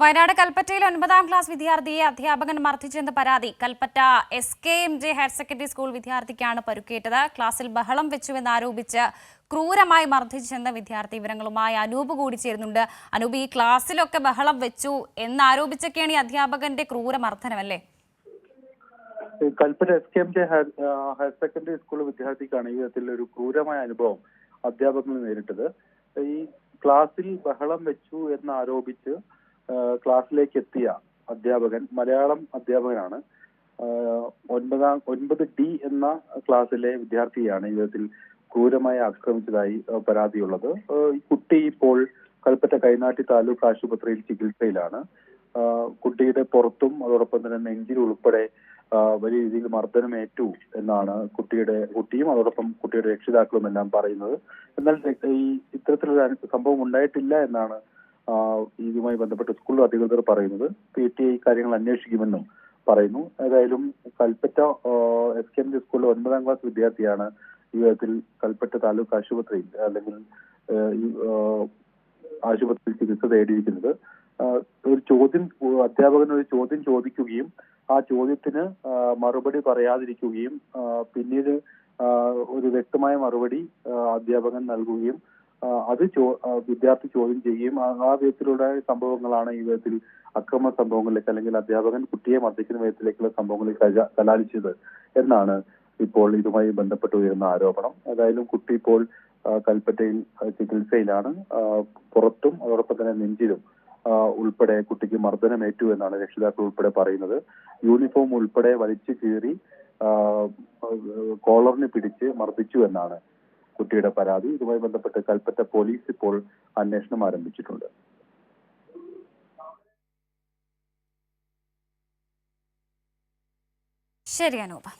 വയനാട് കൽപ്പറ്റയിൽ ഒൻപതാം ക്ലാസ് വിദ്യാർത്ഥിയെ അധ്യാപകൻ മർദ്ദിച്ചെന്ന പരാതി? Kalpetta S K M J higher secondary school വിദ്യാർത്ഥിക്കാണ് പരുക്കേറ്റത്. ക്ലാസ്സിൽ ബഹളം വെച്ചുവെന്നാരോപിച്ച് ക്രൂരമായി മർദ്ദിച്ചെന്ന വിദ്യാർത്ഥി വിവരങ്ങളുമായി അനൂപ് കൂടി ചേരുന്നുണ്ട്. അനൂപ് ഈ ക്ലാസ്സിലൊക്കെ ബഹളം വെച്ചു എന്നാരോപിച്ചൊക്കെയാണ് ഈ അധ്യാപകന്റെ ക്രൂരമർദ്ദനമല്ലേ Kalpetta S K M J higher secondary school വിദ്യാർത്ഥിക്കാണ് ഈ വിധത്തിൽ ഒരു ക്രൂരമായ അനുഭവം അധ്യാപകന് നേരിട്ടത്. ഈ ക്ലാസ്സിൽ ബഹളം വെച്ചു എന്ന് ആരോപിച്ച് ആ, ക്ലാസ്സിലേക്ക് എത്തിയ അധ്യാപകൻ മലയാളം അധ്യാപകനാണ്. ഒൻപതാം ഒൻപത് ഡി എന്ന ക്ലാസ്സിലെ വിദ്യാർത്ഥിയാണ് ജീവിതത്തിൽ ക്രൂരമായി ആക്രമിച്ചതായി പരാതിയുള്ളത്. ഈ കുട്ടി ഇപ്പോൾ കൽപ്പറ്റ കൈനാട്ടി താലൂക്ക് ആശുപത്രിയിൽ ചികിത്സയിലാണ്. കുട്ടിയുടെ പുറത്തും അതോടൊപ്പം തന്നെ നെഞ്ചിൽ ഉൾപ്പെടെ വലിയ രീതിയിൽ മർദ്ദനമേറ്റു എന്നാണ് കുട്ടിയുടെ കുട്ടിയും അതോടൊപ്പം കുട്ടിയുടെ രക്ഷിതാക്കളും എല്ലാം പറയുന്നത്. എന്നാൽ ഈ ഇത്തരത്തിലൊരു സംഭവം ഉണ്ടായിട്ടില്ല എന്നാണ് ഇതുമായി ബന്ധപ്പെട്ട് സ്കൂൾ അധികൃതർ പറയുന്നത് പി ടി ഐ കാര്യങ്ങൾ അന്വേഷിക്കുമെന്നും പറയുന്നു. ഏതായാലും Kalpetta S K M G സ്കൂളിലെ ഒൻപതാം ക്ലാസ് വിദ്യാർത്ഥിയാണ് ഈ വിധത്തിൽ കൽപ്പറ്റ താലൂക്ക് ആശുപത്രിയിൽ അല്ലെങ്കിൽ ആശുപത്രിയിൽ ചികിത്സ തേടിയിരിക്കുന്നത്. ഒരു ചോദ്യം അധ്യാപകൻ ഒരു ചോദ്യം ചോദിക്കുകയും ആ ചോദ്യത്തിന് മറുപടി പറയാതിരിക്കുകയും പിന്നീട് ഒരു വ്യക്തമായ മറുപടി അധ്യാപകൻ നൽകുകയും അത് വിദ്യാർത്ഥി ചോദ്യം ചെയ്യുകയും ആ വിധത്തിലൂടെ സംഭവങ്ങളാണ് ഈ വിധത്തിൽ അക്രമ സംഭവങ്ങളിലേക്ക് അല്ലെങ്കിൽ അധ്യാപകൻ കുട്ടിയെ മർദ്ദിക്കുന്ന വിധത്തിലേക്കുള്ള സംഭവങ്ങളിലേക്ക് കലാലിച്ചത് എന്നാണ് ഇപ്പോൾ ഇതുമായി ബന്ധപ്പെട്ട് ഉയരുന്ന ആരോപണം. ഏതായാലും കുട്ടി ഇപ്പോൾ കൽപ്പറ്റയിൽ ചികിത്സയിലാണ്. പുറത്തും അതോടൊപ്പം തന്നെ നെഞ്ചിലും ഉൾപ്പെടെ കുട്ടിക്ക് മർദ്ദനമേറ്റു എന്നാണ് രക്ഷിതാക്കൾ ഉൾപ്പെടെ പറയുന്നത്. യൂണിഫോം ഉൾപ്പെടെ വലിച്ചു കീറി കോളറിന് പിടിച്ച് മർദ്ദിച്ചു എന്നാണ് കുട്ടിയുടെ പരാതി. ഇതുമായി ബന്ധപ്പെട്ട് കൽപ്പറ്റ പോലീസ് ഇപ്പോൾ അന്വേഷണം ആരംഭിച്ചിട്ടുണ്ട്. ശരി അനൂപ്.